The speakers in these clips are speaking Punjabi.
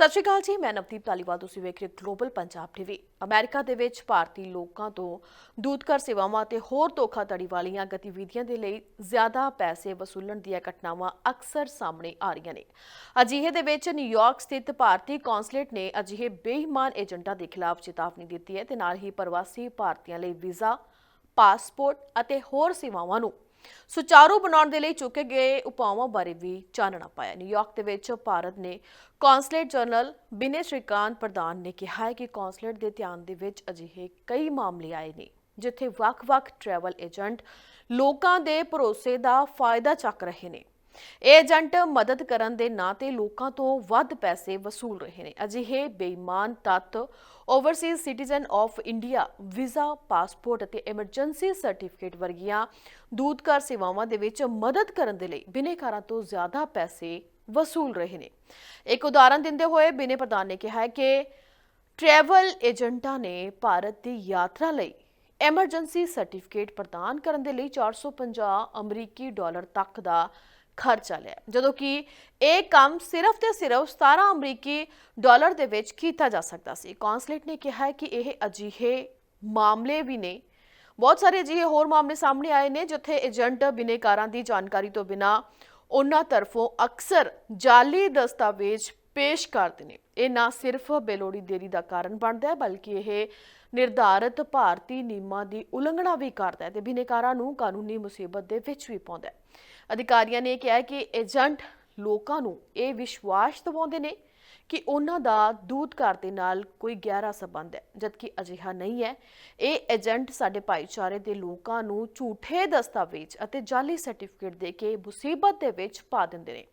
ਸਤਿ ਸ਼੍ਰੀ ਅਕਾਲ ਜੀ, ਮੈਂ ਨਵਦੀਪ ਧਾਲੀਵਾਲ, ਤੁਸੀਂ ਵੇਖ ਰਹੇ ਹੋ ਗਲੋਬਲ ਪੰਜਾਬ ਟੀਵੀ ਅਮਰੀਕਾ ਦੇ ਵਿੱਚ ਭਾਰਤੀ ਲੋਕਾਂ ਤੋਂ ਦੂਤਘਰ ਸੇਵਾਵਾਂ ਤੇ ਹੋਰ ਧੋਖਾਧੜੀ ਵਾਲੀਆਂ ਗਤੀਵਿਧੀਆਂ ਦੇ ਲਈ ਜ਼ਿਆਦਾ ਪੈਸੇ ਵਸੂਲਣ ਦੀਆਂ ਘਟਨਾਵਾਂ ਅਕਸਰ ਸਾਹਮਣੇ ਆ ਰਹੀਆਂ ਨੇ। ਅਜਿਹੇ ਦੇ ਵਿੱਚ ਨਿਊਯਾਰਕ ਸਥਿਤ ਭਾਰਤੀ ਕੌਂਸਲੇਟ ਨੇ ਅਜਿਹੇ ਬੇਈਮਾਨ ਏਜੰਟਾਂ ਦੇ ਖਿਲਾਫ ਚੇਤਾਵਨੀ ਦਿੱਤੀ ਹੈ ਤੇ ਨਾਲ ਹੀ ਪ੍ਰਵਾਸੀ ਭਾਰਤੀਆਂ ਲਈ ਵੀਜ਼ਾ ਪਾਸਪੋਰਟ ਅਤੇ ਹੋਰ ਸੇਵਾਵਾਂ ਨੂੰ ਸੁਚਾਰੂ ਬਣਾਉਣ ਦੇ ਲਈ ਚੁੱਕੇ ਗਏ ਉਪਾਵਾਂ ਬਾਰੇ ਵੀ ਚਾਨਣਾ ਪਾਇਆ। ਨਿਊਯਾਰਕ ਦੇ ਵਿੱਚ ਭਾਰਤ ਨੇ ਕੌਂਸਲੇਟ ਜਨਰਲ ਬਿਨੇ ਸ਼੍ਰੀਕਾਂਤ ਪ੍ਰਧਾਨ ਨੇ ਕਿਹਾ ਹੈ ਕਿ ਕੌਂਸਲੇਟ ਦੇ ਧਿਆਨ ਦੇ ਵਿੱਚ ਅਜਿਹੇ ਕਈ ਮਾਮਲੇ ਆਏ ਨੇ, ਜਿੱਥੇ ਵੱਖ-ਵੱਖ ਟਰੈਵਲ ਏਜੰਟ ਲੋਕਾਂ ਦੇ ਭਰੋਸੇ ਦਾ ਫਾਇਦਾ ਚੱਕ ਰਹੇ ਨੇ। ਇਹ ਏਜੰਟ ਮਦਦ ਕਰਨ ਦੇ ਨਾਂ ਤੇ ਲੋਕਾਂ ਤੋਂ ਵੱਧ ਪੈਸੇ ਵਸੂਲ ਰਹੇ ਨੇ। ਅਜਿਹੇ ਬੇਈਮਾਨ ਤੱਤ overseas citizen of India visa passport ਅਤੇ ਐਮਰਜੈਂਸੀ ਸਰਟੀਫਿਕੇਟ ਵਰਗੀਆਂ ਦੂਤਘਰ ਸੇਵਾਵਾਂ ਦੇ ਵਿੱਚ ਮਦਦ ਕਰਨ ਦੇ ਲਈ ਬਿਨੇਕਾਰਾਂ ਤੋਂ ਜ਼ਿਆਦਾ ਪੈਸੇ ਵਸੂਲ ਰਹੇ ਨੇ। ਇੱਕ ਉਦਾਹਰਨ ਦਿੰਦੇ ਹੋਏ ਬਿਨੇ ਪ੍ਰਧਾਨ ਨੇ ਕਿਹਾ ਹੈ ਕਿ ਟਰੈਵਲ ਏਜੰਟਾਂ ਨੇ ਭਾਰਤ ਦੀ ਯਾਤਰਾ ਲਈ ਐਮਰਜੈਂਸੀ ਸਰਟੀਫਿਕੇਟ ਪ੍ਰਦਾਨ ਕਰਨ ਦੇ ਲਈ 450 ਅਮਰੀਕੀ ਡਾਲਰ ਤੱਕ ਦਾ ਖਰਚਾ ਲਿਆ। ਜਦੋਂ ਕਿ ਇਹ ਕੰਮ ਸਿਰਫ ਤੇ ਸਿਰਫ 17 ਅਮਰੀਕੀ ਡਾਲਰ ਦੇ ਵਿੱਚ ਕੀਤਾ ਜਾ ਸਕਦਾ ਸੀ। ਕੌਂਸਲੇਟ ਨੇ ਕਿਹਾ ਕਿ ਇਹ ਅਜਿਹੇ ਮਾਮਲੇ ਵੀ ਨੇ। ਬਹੁਤ ਸਾਰੇ ਅਜਿਹੇ ਹੋਰ ਮਾਮਲੇ ਸਾਹਮਣੇ ਆਏ ਨੇ, ਜਿੱਥੇ ਏਜੰਟ ਬਿਨੇਕਾਰਾਂ ਦੀ ਜਾਣਕਾਰੀ ਤੋਂ ਬਿਨਾ ਉਹਨਾਂ ਤਰਫੋਂ ਅਕਸਰ ਜਾਲੀ ਦਸਤਾਵੇਜ਼ ਪੇਸ਼ ਕਰਦੇ ਨੇ। ਇਹ ਨਾ ਸਿਰਫ ਬੇਲੋੜੀ ਦੇਰੀ ਦਾ ਕਾਰਨ ਬਣਦਾ ਹੈ, ਬਲਕਿ ਇਹ ਨਿਰਧਾਰਤ ਭਾਰਤੀ ਨਿਯਮਾਂ ਦੀ ਉਲੰਘਣਾ ਵੀ ਕਰਦਾ ਹੈ ਤੇ ਬਿਨੇਕਾਰਾਂ ਨੂੰ ਕਾਨੂੰਨੀ ਮੁਸੀਬਤ ਦੇ ਵਿੱਚ ਵੀ ਪਾਉਂਦਾ ਹੈ। ਅਧਿਕਾਰੀਆਂ ਨੇ ਕਿਹਾ ਕਿ ਏਜੰਟ ਲੋਕਾਂ ਨੂੰ ਇਹ ਵਿਸ਼ਵਾਸ ਦਿਵਾਉਂਦੇ ਨੇ ਕਿ ਉਹਨਾਂ ਦਾ ਦੂਤ ਘਰ ਦੇ ਨਾਲ ਕੋਈ ਗਹਿਰਾ ਸਬੰਧ ਹੈ, ਜਦਕਿ ਅਜਿਹਾ ਨਹੀਂ ਹੈ। ਇਹ ਏਜੰਟ ਸਾਡੇ ਭਾਈਚਾਰੇ ਦੇ ਲੋਕਾਂ ਨੂੰ ਝੂਠੇ ਦਸਤਾਵੇਜ਼ ਅਤੇ ਜਾਲੀ ਸਰਟੀਫਿਕੇਟ ਦੇ ਕੇ ਮੁਸੀਬਤ ਦੇ ਵਿੱਚ ਪਾ ਦਿੰਦੇ ਨੇ।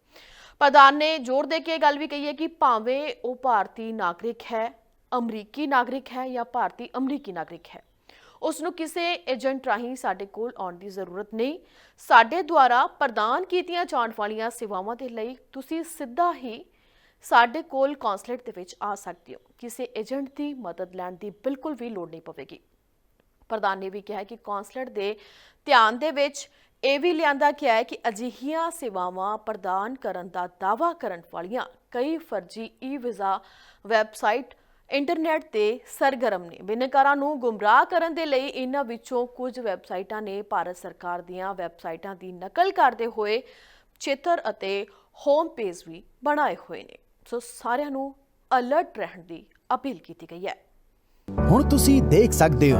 ਪ੍ਰਧਾਨ ਨੇ ਜ਼ੋਰ ਦੇ ਕੇ ਇਹ ਗੱਲ ਵੀ ਕਹੀ ਹੈ ਕਿ ਭਾਵੇਂ ਉਹ ਭਾਰਤੀ ਨਾਗਰਿਕ ਹੈ ਅਮਰੀਕੀ ਨਾਗਰਿਕ ਹੈ ਜਾਂ ਭਾਰਤੀ ਅਮਰੀਕੀ ਨਾਗਰਿਕ ਹੈ। ਉਸ ਨੂੰ ਕਿਸੇ ਏਜੰਟ ਰਾਹੀਂ ਸਾਡੇ ਕੋਲ ਆਉਣ ਦੀ ਜ਼ਰੂਰਤ ਨਹੀਂ। ਸਾਡੇ ਦੁਆਰਾ ਪ੍ਰਦਾਨ ਕੀਤੀਆਂ ਜਾਣ ਵਾਲੀਆਂ ਸੇਵਾਵਾਂ ਦੇ ਲਈ ਤੁਸੀਂ ਸਿੱਧਾ ਹੀ ਸਾਡੇ ਕੋਲ ਕੌਂਸਲੇਟ ਦੇ ਵਿੱਚ ਆ ਸਕਦੇ ਹੋ। ਕਿਸੇ ਏਜੰਟ ਦੀ ਮਦਦ ਲੈਣ ਦੀ ਬਿਲਕੁਲ ਵੀ ਲੋੜ ਨਹੀਂ ਪਵੇਗੀ। ਪ੍ਰਧਾਨ ਨੇ ਵੀ ਕਿਹਾ ਕਿ ਕੌਂਸਲੇਟ ਦੇ ਧਿਆਨ ਦੇ ਵਿੱਚ ਇਹ ਵੀ ਲਿਆਂਦਾ ਗਿਆ ਹੈ ਕਿ ਅਜਿਹੀਆਂ ਸੇਵਾਵਾਂ ਪ੍ਰਦਾਨ ਕਰਨ ਦਾ ਦਾਅਵਾ ਕਰਨ ਵਾਲੀਆਂ ਕਈ ਫਰਜ਼ੀ ਈ-ਵੀਜ਼ਾ ਵੈਬਸਾਈਟ ਇੰਟਰਨੈਟ ਤੇ ਸਰਗਰਮ ਨੇ। ਬਿਨਕਾਰਾਂ ਨੂੰ ਗੁੰਮਰਾਹ ਕਰਨ ਦੇ ਲਈ ਇਹਨਾਂ ਵਿੱਚੋਂ ਕੁਝ ਵੈਬਸਾਈਟਾਂ ਨੇ ਭਾਰਤ ਸਰਕਾਰ ਦੀਆਂ ਵੈਬਸਾਈਟਾਂ ਦੀ ਨਕਲ ਕਰਦੇ ਹੋਏ ਚਿੱਤਰ ਅਤੇ ਹੋਮ ਪੇਜ ਵੀ ਬਣਾਏ ਹੋਏ ਨੇ। ਸੋ ਸਾਰਿਆਂ ਨੂੰ ਅਲਰਟ ਰਹਿਣ ਦੀ ਅਪੀਲ ਕੀਤੀ ਗਈ ਹੈ। ਹੁਣ ਤੁਸੀਂ ਦੇਖ ਸਕਦੇ ਹੋ